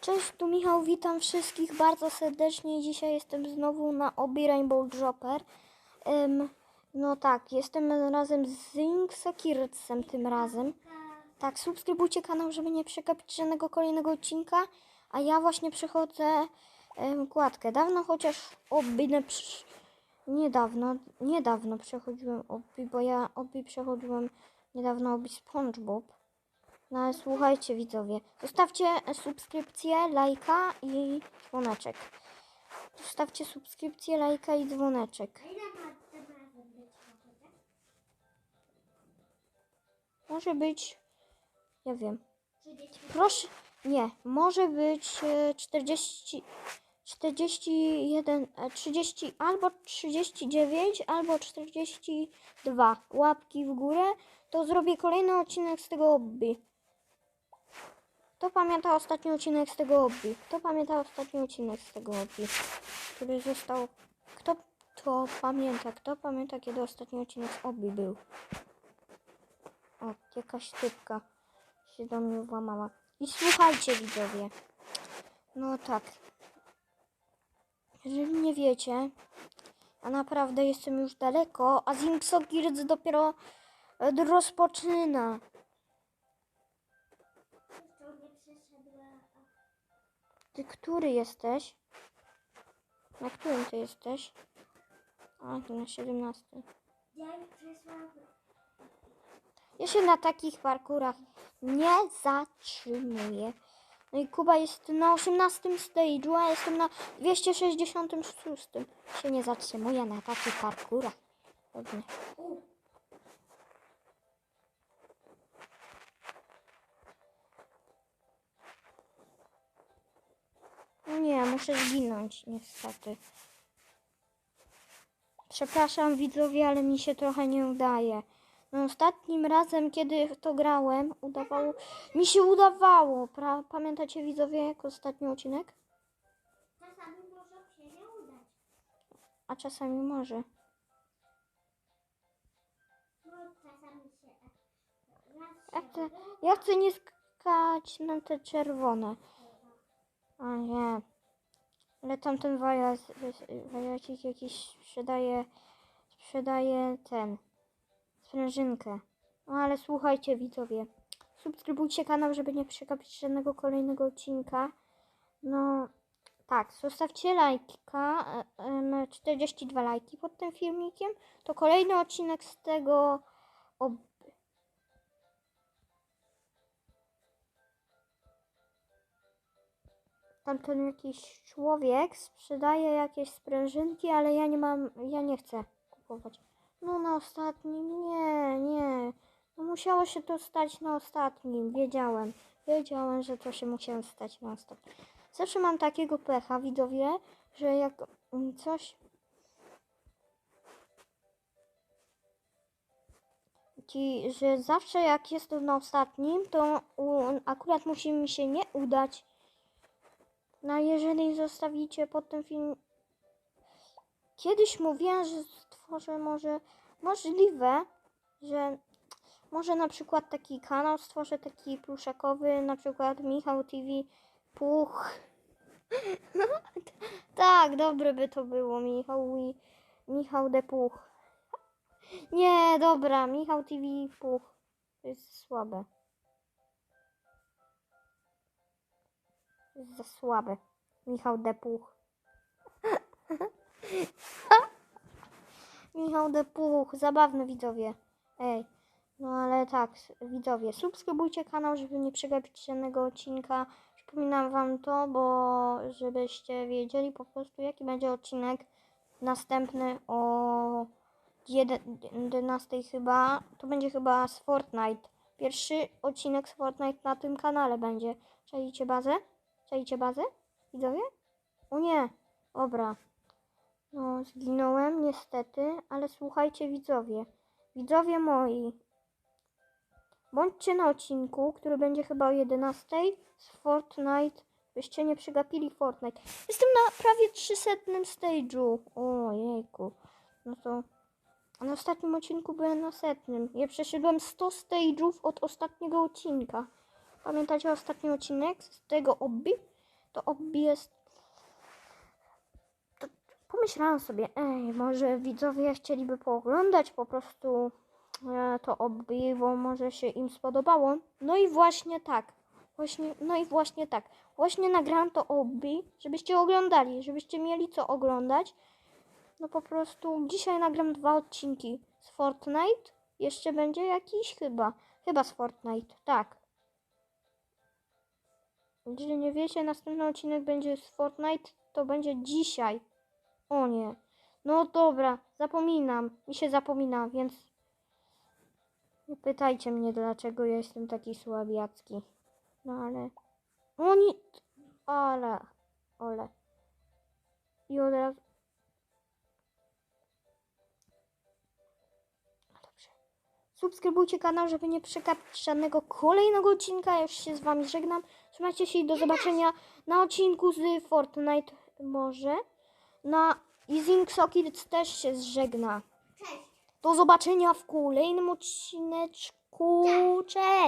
Cześć, tu Michał, witam wszystkich bardzo serdecznie. Dzisiaj jestem znowu na Obi Rainbow Dropper. Ym, no tak, jestem razem z Zinksakircem tym razem. Tak, subskrybujcie kanał, żeby nie przegapić żadnego kolejnego odcinka. A ja właśnie przechodzę ym, kładkę. Dawno chociaż Obi, nie niedawno, niedawno przechodziłem Obi, bo ja Obi przechodziłem niedawno Obi SpongeBob. No słuchajcie widzowie, zostawcie subskrypcję, lajka i dzwoneczek. Zostawcie subskrypcję, lajka i dzwoneczek. Może? Być, ja wiem, 30 proszę, nie, może być e, 40, 41, e, 30, albo 39, albo 42 łapki w górę, to zrobię kolejny odcinek z tego hobby. Kto pamięta ostatni odcinek z tego hobby? Kto pamięta ostatni odcinek z tego hobby? Który został... Kto to pamięta? Kto pamięta, kiedy ostatni odcinek z hobby był? O, jakaś typka się do mnie włamała. I słuchajcie, widzowie. No tak. Jeżeli nie wiecie, a naprawdę jestem już daleko, a Zinksogirc dopiero e, rozpoczyna. Ty który jesteś? Na którym ty jesteś? A, ty na 17. Dzień przyszła. Ja się na takich parkurach nie zatrzymuję. No i Kuba jest na 18 stage'u, a jestem na 266. Się nie zatrzymuję na takich parkurach. Pewnie. Muszę zginąć niestety. Przepraszam widzowie, ale mi się trochę nie udaje. No, ostatnim razem, kiedy to grałem, udawało... Mi się udawało! Pra... Pamiętacie widzowie, jak ostatni odcinek? czasami może się nie udać. A czasami może. No czasami się. Ja chcę, ja chcę nie skakać na te czerwone. A nie. Ale tamten wajaz, wajacik jakiś sprzedaje, sprzedaje ten, sprężynkę. No ale słuchajcie widzowie, subskrybujcie kanał, żeby nie przegapić żadnego kolejnego odcinka. No tak, zostawcie lajka, e, em, 42 lajki pod tym filmikiem. To kolejny odcinek z tego tamten jakiś człowiek sprzedaje jakieś sprężynki, ale ja nie mam, ja nie chcę kupować. No na ostatnim, nie, nie. No musiało się to stać na ostatnim, wiedziałem. Wiedziałem, że to się musiało stać na ostatnim. Zawsze mam takiego pecha, widzowie, że jak coś... Ci, że zawsze jak jest to na ostatnim, to akurat musi mi się nie udać. No jeżeli zostawicie pod tym film... Kiedyś mówiłem, że stworzę może... Możliwe, że może na przykład taki kanał stworzę taki pluszakowy, na przykład Michał TV Puch. tak, dobre by to było, Michał i Michał de Puch. Nie, dobra, Michał TV Puch. To jest słabe. Jest za słabe. Michał Depuch. Michał Depuch, zabawny widzowie. Ej, no ale tak, widzowie, subskrybujcie kanał, żeby nie przegapić żadnego odcinka. Przypominam wam to, bo żebyście wiedzieli po prostu, jaki będzie odcinek następny o 11 chyba. To będzie chyba z Fortnite. Pierwszy odcinek z Fortnite na tym kanale będzie. Czajcie bazę? Czajcie bazę? Widzowie? O nie, dobra. No, zginąłem niestety, ale słuchajcie widzowie. Widzowie moi. Bądźcie na odcinku, który będzie chyba o 11 z Fortnite. Byście nie przegapili Fortnite. Jestem na prawie 300 stage'u. O jejku. No to... A na ostatnim odcinku byłem na setnym. Ja przeszedłem 100 stage'ów od ostatniego odcinka. Pamiętacie ostatni odcinek z tego obby? to obby jest... To pomyślałam sobie, ej, może widzowie chcieliby pooglądać po prostu e, to obby, bo może się im spodobało. No i właśnie tak. Właśnie, no i właśnie tak. Właśnie nagrałam to obby, żebyście oglądali, żebyście mieli co oglądać. No po prostu dzisiaj nagram dwa odcinki z Fortnite. Jeszcze będzie jakiś chyba. Chyba z Fortnite, tak. Jeżeli nie wiecie, następny odcinek będzie z Fortnite, to będzie dzisiaj. O nie. No dobra, zapominam. Mi się zapomina, więc nie pytajcie mnie, dlaczego ja jestem taki słabiacki. No ale... Oni... Ale... Ole. I od razu... Dobrze. Subskrybujcie kanał, żeby nie przegapić żadnego kolejnego odcinka. Ja już się z wami żegnam. Trzymajcie się i do zobaczenia na odcinku z Fortnite może. Na Easing Sockets też się zżegna. Do zobaczenia w kolejnym odcineczku. Cześć!